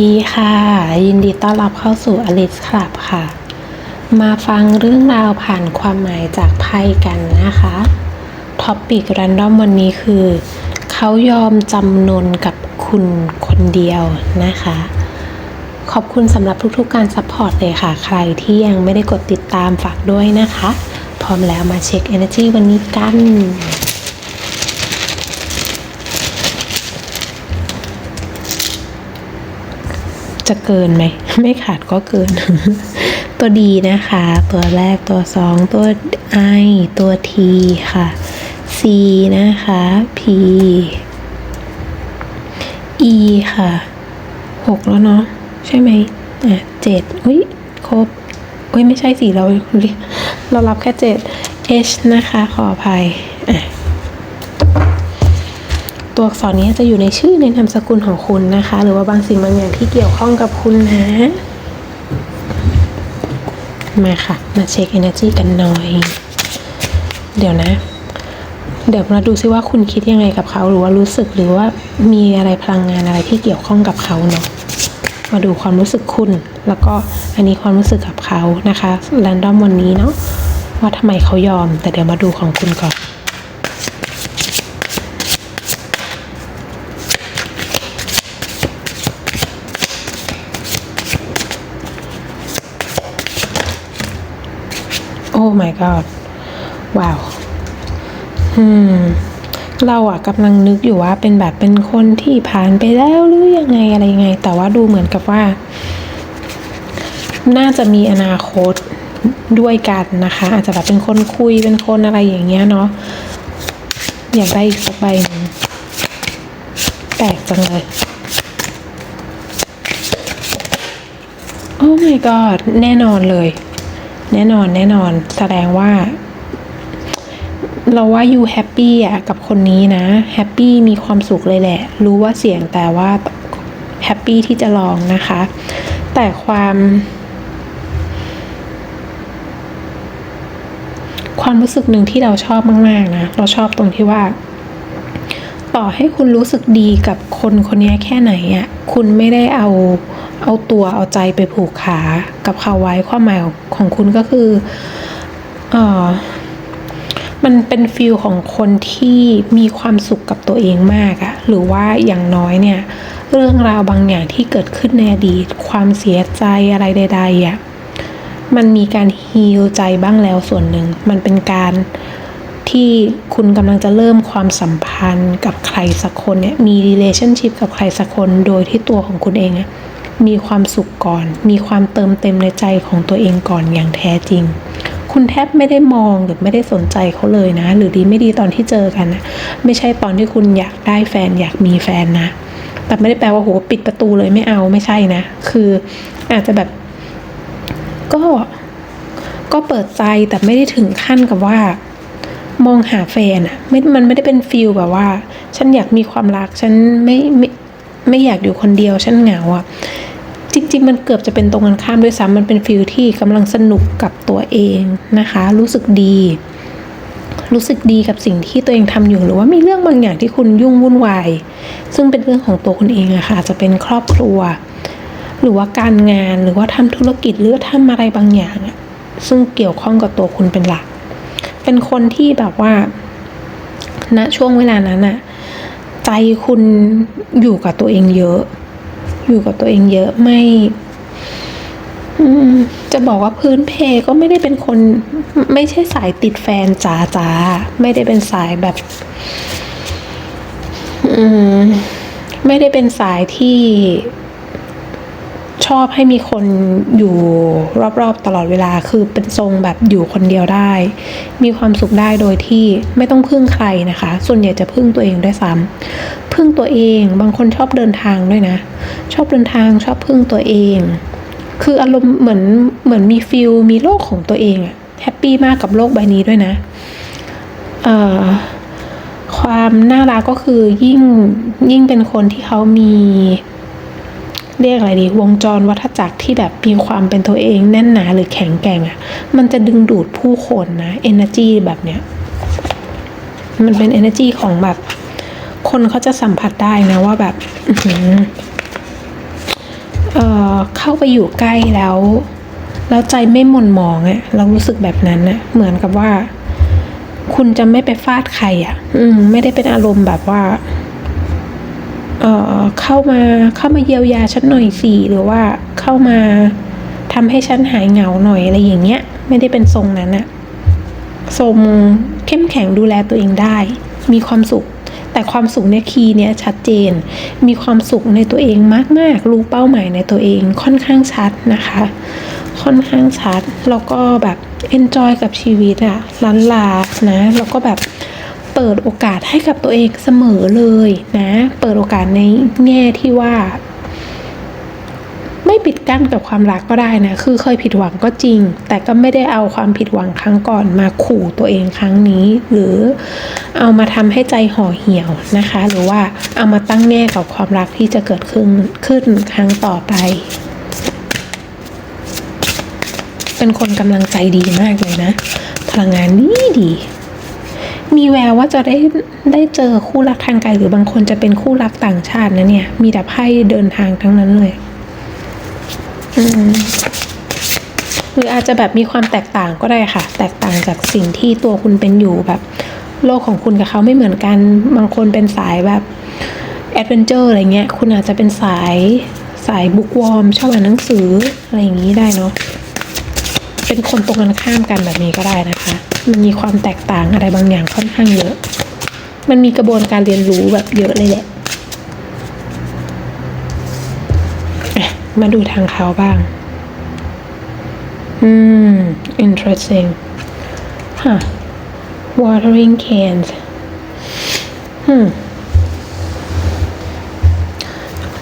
ดีค่ะ ยินดีต้อนรับเข้าสู่อลิสคลับค่ะ มาฟังเรื่องราวผ่านความหมายจากไพ่กันนะคะท็อปปิกรันดอมวันนี้คือ เขายอมจำนนกับคุณคนเดียวนะคะ ขอบคุณสำหรับทุกๆการซัพพอร์ตเลยค่ะ ใครที่ยังไม่ได้กดติดตามฝากด้วยนะคะ พร้อมแล้วมาเช็ค Energy วันนี้กัน จะเกินไหม ไม่ขาดก็เกิน ตัวดีนะคะ ตัวแรกตัวสองตัว I ตัว T ค่ะ C นะคะ P E ค่ะหกแล้วเนาะใช่ไหมอะเจ็ดอุ้ยครบอุ้ยไม่ใช่สิเราเรารับแค่เจ็ด H นะคะ ขออภัย ตัวอักษรนี้จะอยู่ในชื่อในนามสกุลของคุณนะคะ หรือว่าบางสิ่งบางอย่างที่เกี่ยวข้องกับคุณนะมาค่ะ มาเช็ค energy กันหน่อย เดี๋ยวนะ เดี๋ยวมาดูซิว่าคุณคิดยังไงกับเขา หรือว่ารู้สึกหรือว่ามีอะไรพลังงานอะไรที่เกี่ยวข้องกับเขาเนาะมาดูความรู้สึกคุณ แล้วก็อันนี้ความรู้สึกกับเขานะคะแรนดอมวันนี้เนาะว่าทำไมเขายอม แต่เดี๋ยวมาดูของคุณก่อน my god ว้าว อืม เราอะกำลังนึกอยู่ว่าเป็นแบบเป็นคนที่ผ่านไปแล้วหรือยังไงอะไรยังไง แต่ว่าดูเหมือนกับว่า น่าจะมีอนาคตด้วยกันนะคะ อาจจะแบบเป็นคนคุยเป็นคนอะไรอย่างเงี้ยเนาะอยากได้อีกสักใบหนึงแปลกจังเลย โอ้ my god แน่นอนเลย แน่นอนแน่นอนแสดงว่า เราว่ายูแฮปปี้อะกับคนนี้นะแฮปปี้มีความสุขเลยแหละ รู้ว่าเสี่ยงแต่ว่าแฮปปี้ที่จะลองนะคะ แต่ความ ความรู้สึกหนึ่งที่เราชอบมาก ๆ นะ เราชอบตรงที่ว่า ต่อให้คุณรู้สึกดีกับคนคนนี้แค่ไหนอะ่ะ คุณไม่ได้เอา เอาตัวเอาใจไปผูกขากับเขาไว้ความหมายของคุณก็คือเออมันเป็นฟิลของคนที่มีความสุขกับตัวเองมากอะหรือว่าอย่างน้อยเนี่ย เรื่องราวบางอย่างที่เกิดขึ้นในอดีต ความเสียใจอะไรใดๆอะมันมีการฮีลใจบ้างแล้วส่วนหนึ่ง มันเป็นการที่คุณกำลังจะเริ่มความสัมพันธ์กับใครสักคนเนี่ยมี relationship กับใครสักคนโดยที่ตัวของคุณเองอะ มีความสุขก่อน มีความเติมเต็มในใจของตัวเองก่อนอย่างแท้จริง คุณแทบไม่ได้มองหรือไม่ได้สนใจเขาเลยนะ หรือดีไม่ดีตอนที่เจอกันนะไม่ใช่ตอนที่คุณอยากได้แฟนอยากมีแฟนนะ แต่ไม่ได้แปลว่าโหปิดประตูเลยไม่เอาไม่ใช่นะ คืออาจจะแบบ ก็ก็เปิดใจแต่ไม่ได้ถึงขั้นกับว่ามองหาแฟนอะไม่มันไม่ได้เป็นฟิลแบบว่า ฉันอยากมีความรัก ฉันไม่ไม่ ไม่อยากอยู่คนเดียวฉันเหงาอะจริง ๆ มันเกือบจะเป็นตรงกันข้ามด้วยซ้ำมันเป็นฟิลที่กำลังสนุกกับตัวเองนะคะ รู้สึกดี รู้สึกดีกับสิ่งที่ตัวเองทำอยู่หรือว่ามีเรื่องบางอย่างที่คุณยุ่งวุ่นวายซึ่งเป็นเรื่องของตัวคุณเองอะค่ะจะเป็นครอบครัว หรือว่าการงานหรือว่าทำธุรกิจหรือทำอะไรบางอย่างอะซึ่งเกี่ยวข้องกับตัวคุณเป็นหลัก เป็นคนที่แบบว่าณช่วงเวลานั้นอะ ใจคุณอยู่กับตัวเองเยอะ อยู่กับตัวเองเยอะไม่จะบอกว่าพื้นเพก็ไม่ได้เป็นคน ไม่ใช่สายติดแฟนจ๋าจ๋าไม่ได้เป็นสายแบบ อืม ไม่ได้เป็นสายที่ ชอบให้มีคนอยู่รอบๆตลอดเวลาคือเป็นทรงแบบอยู่คนเดียวได้ มีความสุขได้โดยที่ไม่ต้องพึ่งใครนะคะ ส่วนใหญ่จะพึ่งตัวเองด้วยซ้ำพึ่งตัวเองบางคนชอบเดินทางด้วยนะ ชอบเดินทางชอบพึ่งตัวเอง คืออารมณ์เหมือนเหมือนมีฟิลมีโลกของตัวเองอะแฮปปี้มากกับโลกใบนี้ด้วยนะเอ่อความน่ารักก็คือยิ่งยิ่งเป็นคนที่เขามี เรียกอะไรดีวงจรวัฏจักรที่แบบมีความเป็นตัวเองแน่นหนาหรือแข็งแกร่งอะ่ะ มันจะดึงดูดผู้คนนะ energy แบบเนี้ย มันเป็น energy ของแบบ คนเขาจะสัมผัสได้นะว่าแบบอื้ออเข้าไปอยู่ใกล้แล้ว แล้วใจไม่หม่นหมองอะเรารู้สึกแบบนั้นอะเหมือนกับว่า คุณจะไม่ไปฟาดใครอะอืม ไม่ได้เป็นอารมณ์แบบว่า เอ่อเข้ามาเข้ามาเยียวยาฉันหน่อยสิหรือว่าเข้ามาทำให้ฉันหายเหงาหน่อยอะไรอย่างเงี้ย ไม่ได้เป็นทรงนั้นอะทรงเข้มแข็งดูแลตัวเองได้ มีความสุข แต่ความสุขเนี่ยคีย์เนี่ยชัดเจน มีความสุขในตัวเองมากๆรู้เป้าหมายในตัวเองค่อนข้างชัดนะคะ ค่อนข้างชัดแล้วก็แบบ enjoy กับชีวิตอะลันลานะแล้วก็แบบ เปิดโอกาสให้กับตัวเองเสมอเลยนะ เปิดโอกาสในแง่ที่ว่า ไม่ปิดกั้นกับความรักก็ได้นะ คือเคยผิดหวังก็จริง แต่ก็ไม่ได้เอาความผิดหวังครั้งก่อนมาขู่ตัวเองครั้งนี้ หรือเอามาทำให้ใจห่อเหี่ยวนะคะ หรือว่าเอามาตั้งแง่กับความรักที่จะเกิดขึ้นขึ้นครั้งต่อไปเป็นคนกำลังใจดีมากเลยนะ พลังงานดีดี มีแววว่าจะได้ได้เจอคู่รักทางไกลหรือบางคนจะเป็นคู่รักต่างชาตินะเนี่ย มีแต่ไพ่เดินทางทั้งนั้นเลย อืมหรืออาจจะแบบมีความแตกต่างก็ได้ค่ะ แตกต่างจากสิ่งที่ตัวคุณเป็นอยู่แบบ โลกของคุณกับเขาไม่เหมือนกัน บางคนเป็นสายแบบแอดเวนเจอร์อะไรเงี้ย คุณอาจจะเป็นสายสายบุ๊กวอร์มชอบอ่านหนังสืออะไรอย่างนี้ได้เนาะ เป็นคนตรงกันข้ามกันแบบนี้ก็ได้นะคะ มันมีความแตกต่างอะไรบางอย่างค่อนข้างเยอะ มันมีกระบวนการเรียนรู้แบบเยอะเลยแหละมาดูทางเขาบ้าง อืม interesting ฮะ watering cans อืม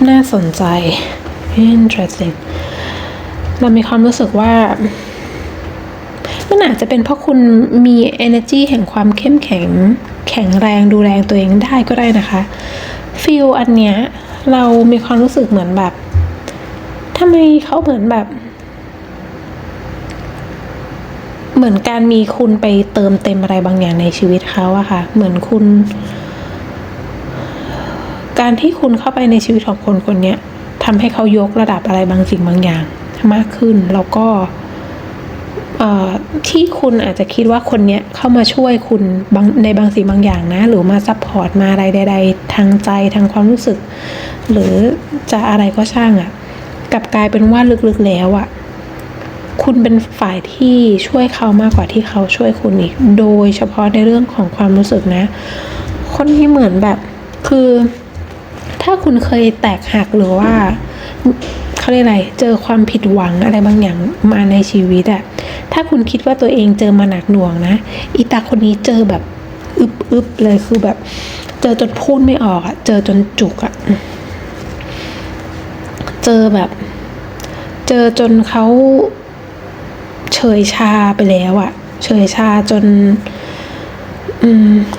น่าสนใจ interesting เรามีความรู้สึกว่า มันอาจจะเป็นเพราะคุณมี energy แห่งความเข้มแข็ง แข็งแรงดูแลตัวเองได้ก็ได้นะคะฟีลอันเนี้ยเรามีความรู้สึกเหมือนแบบทำไมเขาเหมือนแบบ เหมือนการมีคุณไปเติมเต็มอะไรบางอย่างในชีวิตเขาอะค่ะ เหมือนคุณ การที่คุณเข้าไปในชีวิตของคนคนเนี้ยทำให้เขายกระดับอะไรบางสิ่งบางอย่าง มากขึ้นแล้วก็เอ่อ ที่คุณอาจจะคิดว่าคนเนี้ยเข้ามาช่วยคุณบางในบางสิ่งบางอย่างนะ หรือมาซัพพอร์ตมาอะไรใด ๆ ทางใจทางความรู้สึก หรือจะอะไรก็ช่างอะ่ะกลับกลายเป็นว่าลึกๆแล้วอะ่ะคุณเป็นฝ่ายที่ช่วยเขามากกว่าที่เขาช่วยคุณอีก โดยเฉพาะในเรื่องของความรู้สึกนะ คนที่เหมือนแบบคือ ถ้าคุณเคยแตกหักหรือว่า เขาเรียกอะไร เจอความผิดหวังอะไรบางอย่างมาในชีวิตอะถ้าคุณคิดว่าตัวเองเจอมาหนักหน่วงนะ อีตาคนนี้เจอแบบอึบอึบเลยคือแบบ เจอจนพูดไม่ออกอะเจอจนจุกอะเจอแบบ เจอจนเขาเฉยชาไปแล้วอะเฉยชาจน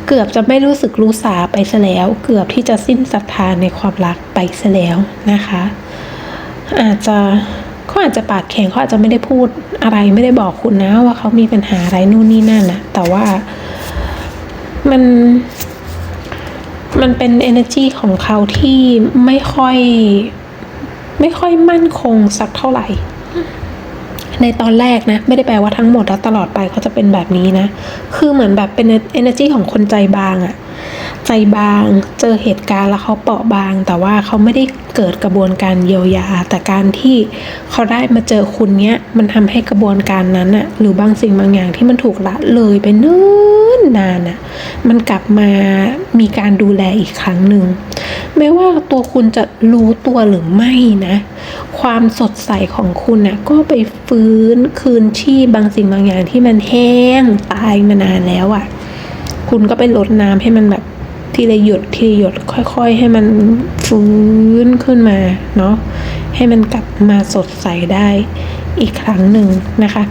เกือบจะไม่รู้สึกรู้สาไปซะแล้ว เกือบที่จะสิ้นศรัทธาในความรักไปซะแล้วนะคะ อาจจะเขาอาจจะปากแข็งเขาอาจจะไม่ได้พูดอะไรไม่ได้บอกคุณนะ ว่าเขามีปัญหาอะไรนู่นนี่นั่นนะแต่ว่ามันมันเป็น energy ของเขาที่ไม่ค่อย ไม่ค่อยมั่นคงสักเท่าไหร่ ในตอนแรกนะ ไม่ได้แปลว่าทั้งหมดแล้วตลอดไปเขาจะเป็นแบบนี้นะ คือเหมือนแบบเป็น energy ของคนใจบางอะ ใจบาง เจอเหตุการณ์แล้วเขาเปราะบาง แต่ว่าเขาไม่ได้เกิดกระบวนการเยียวยา แต่การที่เขาได้มาเจอคุณเนี้ยมันทำให้กระบวนการนั้นอะหรือบางสิ่งบางอย่างที่มันถูกละเลยไปเนิ่นนานอะมันกลับมามีการดูแลอีกครั้งหนึ่งไม่ว่าตัวคุณจะรู้ตัวหรือไม่นะ ความสดใสของคุณนะก็ไปฟื้นคืนชีพบางสิ่งบางอย่างที่มันแห้งตายมานานแล้วอะ่ะ คุณก็ไปลดน้ำให้มันแบบ ทีละหยดทีละหยดค่อย ๆ ให้มันฟื้นขึ้นมาเนาะให้มันกลับมาสดใสได้อีกครั้งหนึ่งนะคะ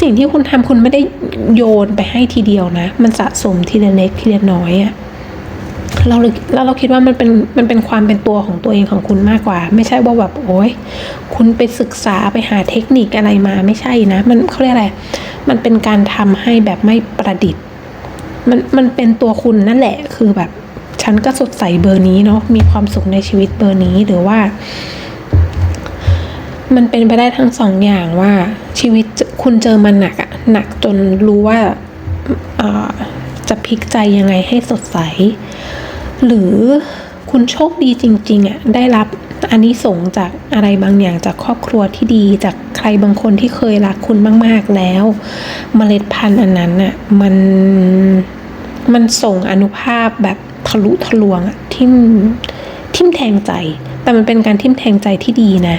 สิ่งที่คุณทำคุณไม่ได้โยนไปให้ทีเดียวนะ มันสะสมทีละเล็กทีละน้อยอะเราเลยแล้วเราคิดว่ามันเป็นมันเป็นความเป็นตัวของตัวเองของคุณมากกว่า ไม่ใช่ว่าแบบโอ้ยคุณไปศึกษาไปหาเทคนิคอะไรมาไม่ใช่นะ มันเขาเรียกอะไร มันเป็นการทำให้แบบไม่ประดิษฐ์ มันมันเป็นตัวคุณนั่นแหละคือแบบ ฉันก็สดใสเบอร์นี้เนาะมีความสุขในชีวิตเบอร์นี้หรือว่า มันเป็นไปได้ทั้งสองอย่างว่าชีวิตคุณเจอมันหนักอะหนักจนรู้ว่าจะพลิกใจยังไงให้สดใส หรือคุณโชคดีจริงๆอะได้รับอันนี้สงจากอะไรบางอย่างจากครอบครัวที่ดีจากใครบางคนที่เคยรักคุณมาก ๆแล้วเมล็ดพันธุ์อันนั้นอะมัน มันส่งอนุภาพแบบทะลุทะลวงอะทิ่มทิ่มแทงใจ แต่มันเป็นการทิ่มแทงใจที่ดีนะ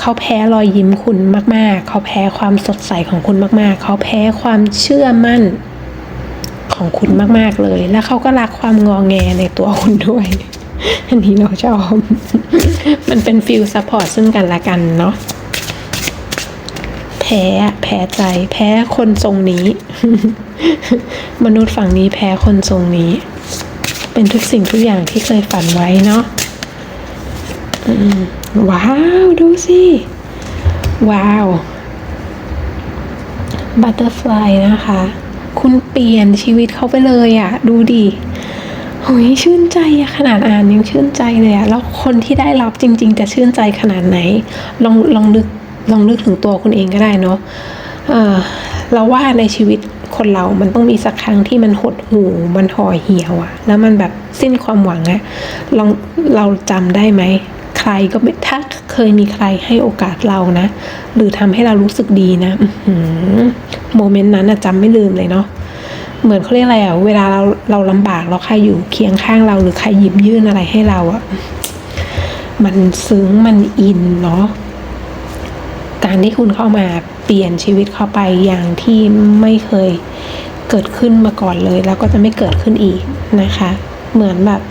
เขาแพ้รอยยิ้มคุณมาก ๆ เขาแพ้ความสดใสของคุณมาก ๆ เขาแพ้ความเชื่อมั่นของคุณมาก ๆ เลย แล้วเขาก็รักความงอแงในตัวคุณด้วย อันนี้เราชอบ มันเป็นฟิลซัพพอร์ตซึ่งกันและกันเนาะ แพ้ แพ้ใจ แพ้คนทรงนี้ มนุษย์ฝั่งนี้แพ้คนทรงนี้ เป็นทุกสิ่งทุกอย่างที่เคยฝันไว้เนาะว้าว ดูสิ ว้าวบัตเตอร์ฟลายนะคะ คุณเปลี่ยนชีวิตเขาไปเลยอะ่ะ ดูดิโอ้ยชื่นใจอะขนาดอ่านยังชื่นใจเลยอะแล้วคนที่ได้รับจริง ๆ จะชื่นใจขนาดไหน ลองลองนึก ลองนึกถึงตัวคุณเองก็ได้เนาะเราว่าในชีวิตคนเรา มันต้องมีสักครั้งที่มันหดหู่ มันห่อเหี่ยวอะแล้วมันแบบสิ้นความหวังอะลองเราจำได้ไหม ใครก็ไม่ถ้าเคยมีใครให้โอกาสเรานะ หรือทำให้เรารู้สึกดีนะโมเมนต์นั้นอะจำไม่ลืมเลยเนาะ เหมือนเขาเรียกอะไรอะเวลาเราเราลำบากแล้วใครอยู่เคียงข้างเรา หรือใครหยิบยื่นอะไรให้เราอะมันซึ้งมันอินเนาะ การที่คุณเข้ามาเปลี่ยนชีวิตเข้าไปอย่างที่ไม่เคยเกิดขึ้นมาก่อนเลย แล้วก็จะไม่เกิดขึ้นอีกนะคะ เหมือนแบบ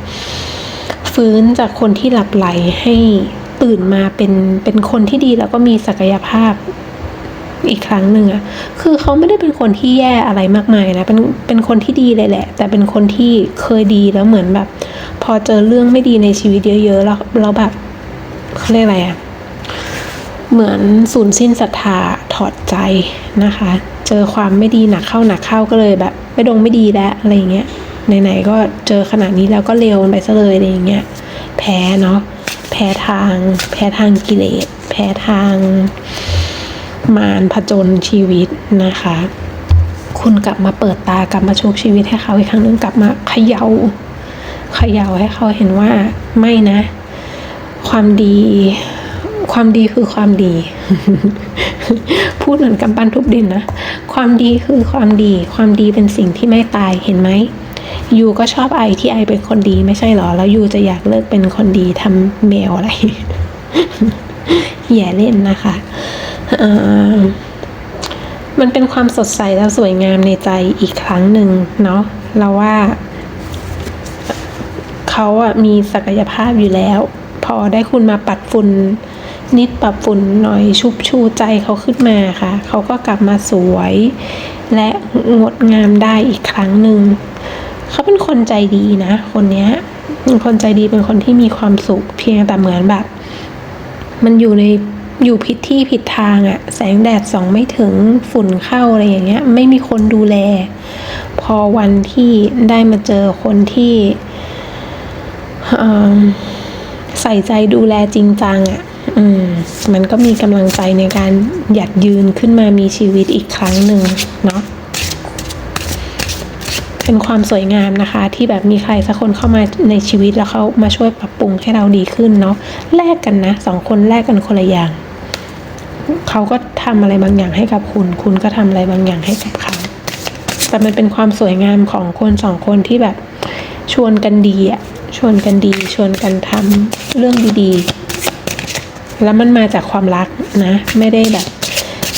ฟื้นจากคนที่หลับไหลให้ตื่นมาเป็นเป็นคนที่ดีแล้วก็มีศักยภาพอีกครั้งหนึ่งอะคือเขาไม่ได้เป็นคนที่แย่อะไรมากมายนะ เป็น เป็นคนที่ดีเลยแหละ แต่เป็นคนที่เคยดีแล้วเหมือนแบบ พอเจอเรื่องไม่ดีในชีวิตเยอะๆ แล้ว เราแบบเขาเรียกอะไรอะ เหมือนสูญสิ้นศรัทธาถอดใจนะคะ เจอความไม่ดีหนักเข้าหนักเข้าก็เลยแบบไม่ดงไม่ดีแล้วอะไรเงี้ยไหนๆก็เจอขนาดนี้แล้วก็เร็วไปซะเลยอะไรอย่างเงี้ยแพ้เนาะแพ้ทาง แพ้ทางกิเลสแพ้ทางมารผจญชีวิตนะคะ คุณกลับมาเปิดตากลับมาชุบชีวิตให้เขาอีกครั้งหนึ่งกลับมาเขยา่าเขย่าให้เขาเห็นว่าไม่นะ ความดี ความดีคือความดี พูดเหมือนกำปั้นทุบดินนะ ความดีคือความดี ความดีเป็นสิ่งที่ไม่ตายเห็นไหมยูก็ชอบไอที่ไอเป็นคนดีไม่ใช่หรอ แล้วยูจะอยากเลิกเป็นคนดีทำแมวอะไรแย่เล่นนะคะมันเป็นความสดใสและสวยงามในใจอีกครั้งหนึ่งเนาะเราว่าเขาอะมีศักยภาพอยู่แล้ว พอได้คุณมาปัดฝุ่น นิดปรับฝุ่นหน่อยชุบชูใจเขาขึ้นมาค่ะ เขาก็กลับมาสวย และงดงามได้อีกครั้งหนึ่ง เขาเป็นคนใจดีนะ คนเนี้ยเป็นคนใจดีเป็นคนที่มีความสุขเพียงแต่เหมือนแบบ มันอยู่ในอยู่ผิดที่ผิดทางอะแสงแดดส่องไม่ถึงฝุ่นเข้าอะไรอย่างเงี้ย ไม่มีคนดูแล พอวันที่ได้มาเจอคนที่ใส่ใจดูแลจริงจังอะ มมันก็มีกำลังใจในการหยัดยืนขึ้นมามีชีวิตอีกครั้งหนึ่งเนาะเป็นความสวยงามนะคะ ที่แบบมีใครสักคนเข้ามาในชีวิตแล้วเขามาช่วยปรับปรุงให้เราดีขึ้นเนาะแลกกันนะสองคนแลกกันคนละอย่างเขาก็ทำอะไรบางอย่างให้กับคุณ คุณก็ทำอะไรบางอย่างให้กับเขา แต่มันเป็นความสวยงามของคนสองคนที่แบบชวนกันดีอะชวนกันดี ชวนกันทำเรื่องดีๆ แล้วมันมาจากความรักนะ ไม่ได้แบบ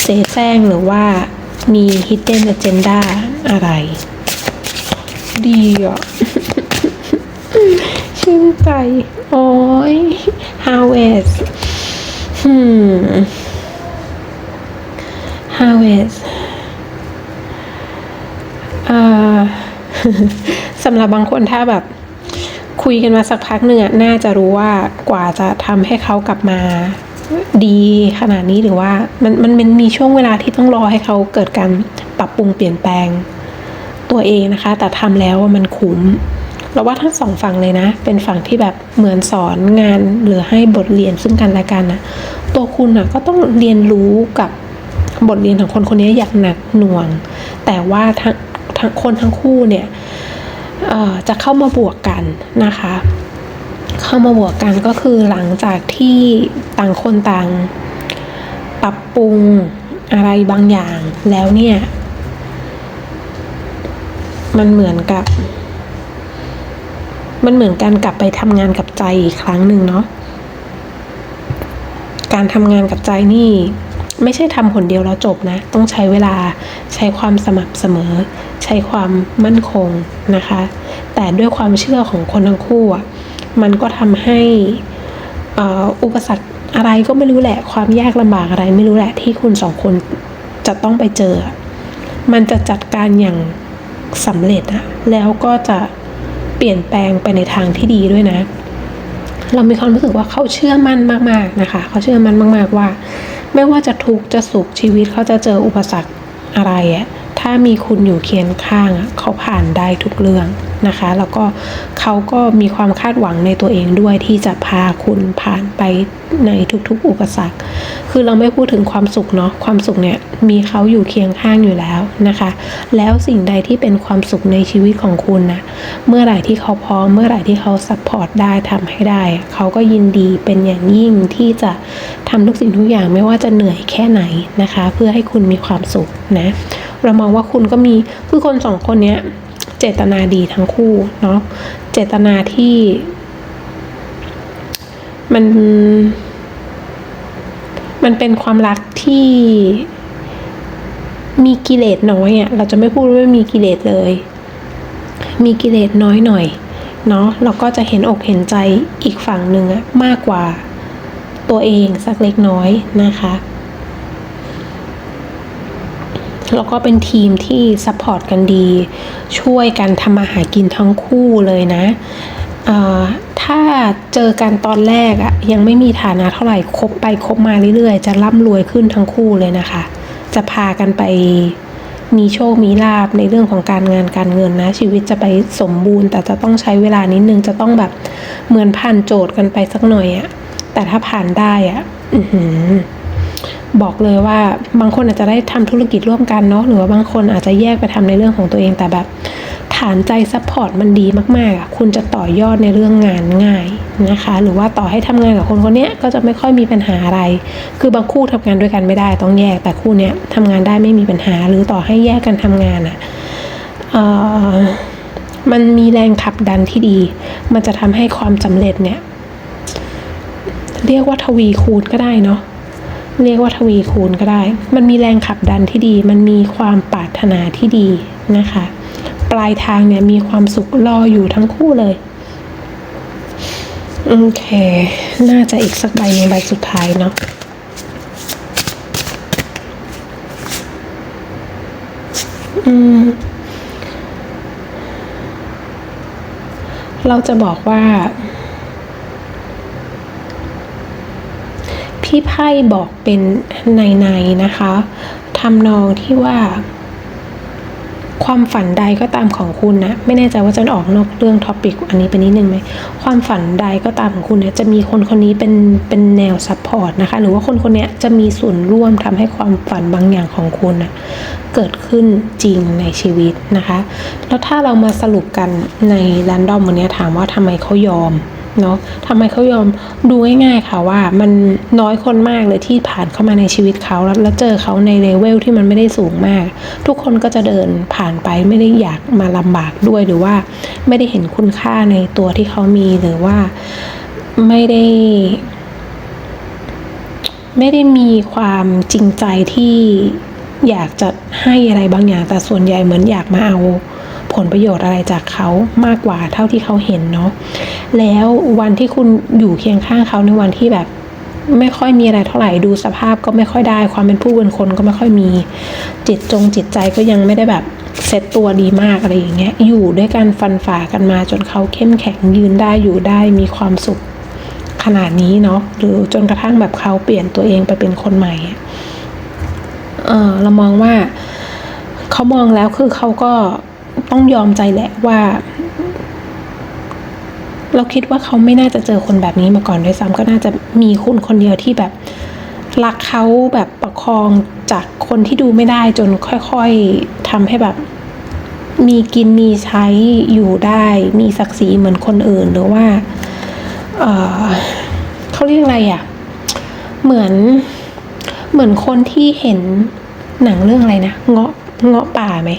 เสแสร้งหรือว่ามี hidden agenda อะไร ดีอะชื่นใจ โอ้ย Harvest hmm Harvest อ่าสำหรับบางคนถ้าแบบ คุยกันมาสักพักหนึ่งอะน่าจะรู้ว่ากว่าจะทำให้เขากลับมาดีขนาดนี้หรือว่ามันมันมันมีช่วงเวลาที่ต้องรอให้เขาเกิดการปรับปรุงเปลี่ยนแปลงตัวเองนะคะ แต่ทำแล้วว่ามันคุ้มเราว่าทั้งสองฝั่งเลยนะ เป็นฝั่งที่แบบเหมือนสอนงานหรือให้บทเรียนซึ่งกันและกันนะตัวคุณนะก็ต้องเรียนรู้กับบทเรียนของคนคนนี้อย่างหนักหน่วง แต่ว่าทั้งทั้งคนทั้งคู่เนี่ย จะเข้ามาบวกกันนะคะ เข้ามาบวกกันก็คือหลังจากที่ต่างคนต่างปรับปรุงอะไรบางอย่างแล้วเนี่ย มันเหมือนกับ มันเหมือนการกลับไปทำงานกับใจอีกครั้งหนึ่งเนาะการทำงานกับใจนี่ ไม่ใช่ทำคนเดียวแล้วจบนะ ต้องใช้เวลาใช้ความสม่ำเสมอ ใช้ความมั่นคงนะคะ แต่ด้วยความเชื่อของคนทั้งคู่อะมันก็ทำให้อุปสรรคอะไรก็ไม่รู้แหละ ความยากลำบากอะไรไม่รู้แหละที่คุณสองคนจะต้องไปเจอ มันจะจัดการอย่างสำเร็จอะแล้วก็จะเปลี่ยนแปลงไปในทางที่ดีด้วยนะ เรามีความรู้สึกว่าเขาเชื่อมั่นมากๆนะคะ เขาเชื่อมั่นมาก ๆว่า ไม่ว่าจะทุกข์จะสุขชีวิตเขาจะเจออุปสรรคอะไรอะ ถ้ามีคุณอยู่เคียงข้างเขาผ่านได้ทุกเรื่องนะคะ แล้วก็เขาก็มีความคาดหวังในตัวเองด้วยที่จะพาคุณผ่านไปในทุกๆ อุปสรรค คือเราไม่พูดถึงความสุขเนาะความสุขเนี่ยมีเขาอยู่เคียงข้างอยู่แล้วนะคะ แล้วสิ่งใดที่เป็นความสุขในชีวิตของคุณนะเมื่อไหร่ที่เขาพร้อมเมื่อไหร่ที่เขาซัพพอร์ตได้ทำให้ได้ เขาก็ยินดีเป็นอย่างยิ่งที่จะทำทุกสิ่งทุกอย่างไม่ว่าจะเหนื่อยแค่ไหนนะคะ เพื่อให้คุณมีความสุขนะ เรามองว่าคุณก็มีคือคนสองคนเนี้ย เจตนาดีทั้งคู่เนาะเจตนาที่ มัน มันเป็นความรักที่มีกิเลสน้อยอะ่ะ เราจะไม่พูดว่ามีกิเลสเลย มีกิเลสน้อยหน่อยเนาะเราก็จะเห็นอกเห็นใจอีกฝั่งหนึ่งอะมากกว่าตัวเองสักเล็กน้อยนะคะ แล้วก็เป็นทีมที่ซัพพอร์ตกันดี ช่วยกันทำมาหากินทั้งคู่เลยนะถ้าเจอกันตอนแรกอะยังไม่มีฐานะเท่าไหร่คบไปคบมาเรื่อยๆ จะร่ำรวยขึ้นทั้งคู่เลยนะคะ จะพากันไปมีโชค มีลาบในเรื่องของการงานการเงินนะ ชีวิตจะไปสมบูรณ์ แต่จะต้องใช้เวลานิดนึงจะต้องแบบเหมือนผ่านโจทย์กันไปสักหน่อยอะแต่ถ้าผ่านได้อะอือหือ บอกเลยว่าบางคนอาจจะได้ทำธุรกิจร่วมกันเนาะหรือว่าบางคนอาจจะแยกไปทำในเรื่องของตัวเองแต่แบบฐานใจซัพพอร์ตมันดีมากๆอะคุณจะต่อยอดในเรื่องงานง่ายนะคะ หรือว่าต่อให้ทำงานกับคนคนนี้ก็จะไม่ค่อยมีปัญหาอะไร คือบางคู่ทำงานด้วยกันไม่ได้ต้องแยกแต่คู่เนี้ยทำงานได้ไม่มีปัญหา หรือต่อให้แยกกันทำงานอะเอ่อมันมีแรงขับดันที่ดี มันจะทำให้ความสำเร็จเนี่ย เรียกว่าทวีคูณก็ได้เนาะ เรียกว่าทวีคูณก็ได้ มันมีแรงขับดันที่ดี มันมีความปรารถนาที่ดีนะคะ ปลายทางเนี่ยมีความสุขรออยู่ทั้งคู่เลย โอเค น่าจะอีกสักใบหนึ่งใบสุดท้ายเนาะอืมเราจะบอกว่า พี่ไพ่บอกเป็นในๆนะคะทำนองที่ว่า ความฝันใดก็ตามของคุณนะ ไม่แน่ใจว่าจะออกนอกเรื่องท็อปิกอันนี้ไปนิดนึงไหมความฝันใดก็ตามของคุณเนี่ยจะมีคนคนนี้เป็นเป็นแนวซัพพอร์ตนะคะ หรือว่าคนคนนี้จะมีส่วนร่วมทำให้ความฝันบางอย่างของคุณนะเกิดขึ้นจริงในชีวิตนะคะ แล้วถ้าเรามาสรุปกันในแรนดอมวันนี้ถามว่าทำไมเขายอม เนาะทำไมเขายอมดูง่ายๆค่ะว่ามันน้อยคนมากเลยที่ผ่านเข้ามาในชีวิตเขาแล้วแล้วเจอเขาในเลเวลที่มันไม่ได้สูงมาก ทุกคนก็จะเดินผ่านไปไม่ได้อยากมาลำบากด้วยหรือว่า ไม่ได้เห็นคุณค่าในตัวที่เขามีหรือว่าไม่ได้ไม่ได้มีความจริงใจที่อยากจะให้อะไรบางอย่าง แต่ส่วนใหญ่เหมือนอยากมาเอา ผลประโยชน์อะไรจากเขามากกว่าเท่าที่เขาเห็นเนาะแล้ววันที่คุณอยู่เคียงข้างเขาในวันที่แบบไม่ค่อยมีอะไรเท่าไหร่ดูสภาพก็ไม่ค่อยได้ ความเป็นผู้เป็นคนก็ไม่ค่อยมี จิตจงจิตใจก็ยังไม่ได้แบบเซตตัวดีมากอะไรอย่างเงี้ยอยู่ด้วยกันฟันฝ่ากันมาจนเขาเข้มแข็งยืนได้อยู่ได้มีความสุขขนาดนี้เนาะหรือจนกระทั่งแบบเขาเปลี่ยนตัวเองไปเป็นคนใหม่เออเรามองว่าเขามองแล้วคือเขาก็ ต้องยอมใจแหละว่า เราคิดว่าเขาไม่น่าจะเจอคนแบบนี้มาก่อนด้วยซ้ำก็น่าจะมีคุณคนเดียวที่แบบรักเขาแบบประคองจากคนที่ดูไม่ได้จนค่อยๆทำให้แบบมีกินมีใช้อยู่ได้ มีศักดิ์ศรีเหมือนคนอื่นหรือว่าเเขาเรียกอะไรอะ่ะ เหมือนเหมือนคนที่เห็นหนังเรื่องอะไรนะเงาะเงาะป่าไหม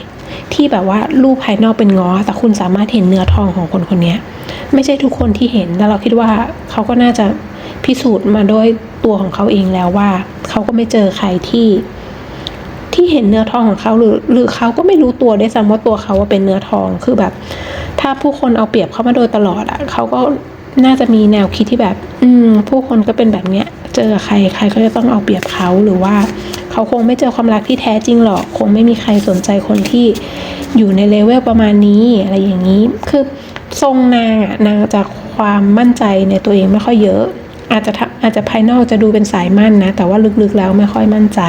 ที่แบบว่ารูปภายนอกเป็นงาะแต่คุณสามารถเห็นเนื้อทองของคนคนนี้ไม่ใช่ทุกคนที่เห็นแล้วเราคิดว่าเขาก็น่าจะพิสูจน์มาด้วยตัวของเขาเองแล้วว่า เขาก็ไม่เจอใครที่ที่เห็นเนื้อทองของเขาหรือหรือเขาก็ไม่รู้ตัวด้วยซ้ำว่าตัวเขาว่าเป็นเนื้อทองคือแบบ ถ้าผู้คนเอาเปรียบเขามาโดยตลอดอะเขาก็น่าจะมีแนวคิดที่แบบ อืม ผู้คนก็เป็นแบบเนี้ย เจอใครใครก็จะต้องเอาเปรียบเขาหรือว่า เขาคงไม่เจอความรักที่แท้จริงหรอก คงไม่มีใครสนใจคนที่อยู่ในเลเวลประมาณนี้อะไรอย่างนี้ คือทรงนางอะนางจะความมั่นใจในตัวเองไม่ค่อยเยอะ อาจจะอาจจะภายนอกจะดูเป็นสายมั่นนะ แต่ว่าลึกๆแล้วไม่ค่อยมั่นใจ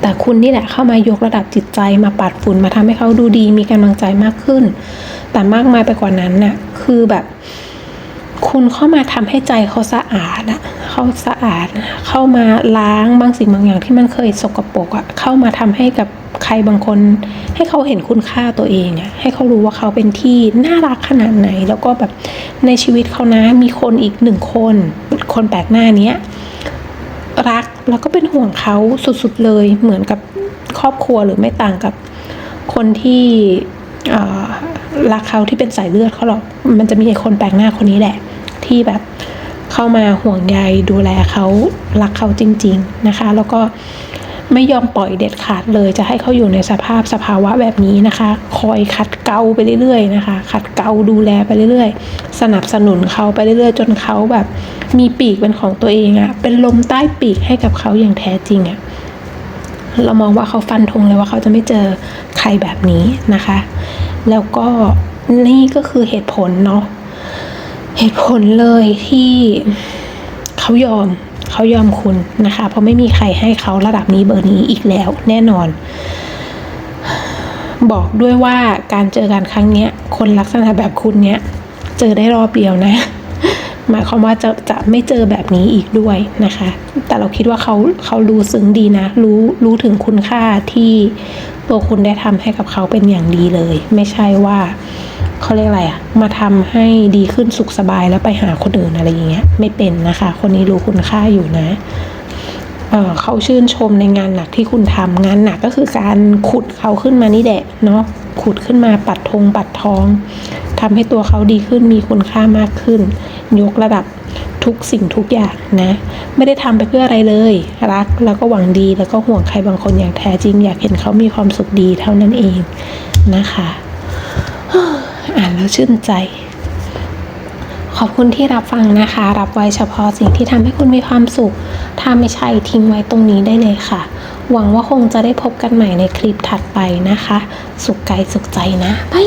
แต่คุณนี่แหละเข้ามายกระดับจิตใจมาปัดฝุ่นมาทำให้เขาดูดีมีกำลังใจมากขึ้น แต่มากมายไปกว่านั้นน่ะคือแบบ คุณเข้ามาทำให้ใจเขาสะอาดอะเขาสะอาด เข้ามาล้างบางสิ่งบางอย่างที่มันเคยสกปรกอะเข้ามาทำให้กับใครบางคน ให้เขาเห็นคุณค่าตัวเองอะให้เขารู้ว่าเขาเป็นที่น่ารักขนาดไหน แล้วก็แบบในชีวิตเขานะมีคนอีกหนึ่งคน คนแปลกหน้าเนี้ยรักแล้วก็เป็นห่วงเขาสุดๆเลยเหมือนกับครอบครัวหรือไม่ต่างกับคนที่ รักเขาที่เป็นสายเลือดเขาหรอก มันจะมีไอ้คนแปลกหน้าคนนี้แหละ ที่แบบเข้ามาห่วงใยดูแลเขารักเขาจริง ๆนะคะ แล้วก็ไม่ยอมปล่อยเด็ดขาดเลยจะให้เขาอยู่ในสภาพสภาวะแบบนี้นะคะ คอยขัดเกลาไปเรื่อยๆนะคะ ขัดเกลาดูแลไปเรื่อยๆ สนับสนุนเขาไปเรื่อยๆ จนเขาแบบมีปีกเป็นของตัวเองอะเป็นลมใต้ปีกให้กับเขาอย่างแท้จริงอะ เรามองว่าเขาฟันธงเลยว่าเขาจะไม่เจอใครแบบนี้นะคะ แล้วก็นี่ก็คือเหตุผลเนาะเหตุผลเลยที่เขายอมเขายอมคุณนะคะ เพราะไม่มีใครให้เขาระดับนี้เบอร์นี้อีกแล้ว แน่นอน บอกด้วยว่าการเจอกันครั้งเนี้ย คนลักษณะแบบคุณเนี้ย เจอได้รอบเดียวนะ หมายความว่าจะจะไม่เจอแบบนี้อีกด้วยนะคะ แต่เราคิดว่าเขาเขารู้ซึ้งดีนะ รู้รู้ถึงคุณค่าที่ตัวคุณได้ทำให้กับเขาเป็นอย่างดีเลย ไม่ใช่ว่าเขาเรียกอะไรอะมาทำให้ดีขึ้นสุขสบายแล้วไปหาคนอื่นอะไรอย่างเงี้ย ไม่เป็นนะคะ คนนี้รู้คุณค่าอยู่นะเอ่อเขาชื่นชมในงานหนักที่คุณทำงานหนักก็คือการขุดเขาขึ้นมานี่แหละเนาะขุดขึ้นมาปัดธงปัดทองทำให้ตัวเขาดีขึ้นมีคุณค่ามากขึ้น ยกระดับทุกสิ่งทุกอย่างนะ ไม่ได้ทำไปเพื่ออะไรเลย รักแล้วก็หวังดีแล้วก็ห่วงใครบางคนอย่างแท้จริง อยากเห็นเขามีความสุขดีเท่านั้นเองนะคะอ่านแล้วชื่นใจ ขอบคุณที่รับฟังนะคะ รับไว้เฉพาะสิ่งที่ทำให้คุณมีความสุข ถ้าไม่ใช่ทิ้งไว้ตรงนี้ได้เลยค่ะ หวังว่าคงจะได้พบกันใหม่ในคลิปถัดไปนะคะ สุขกายสุขใจนะบาย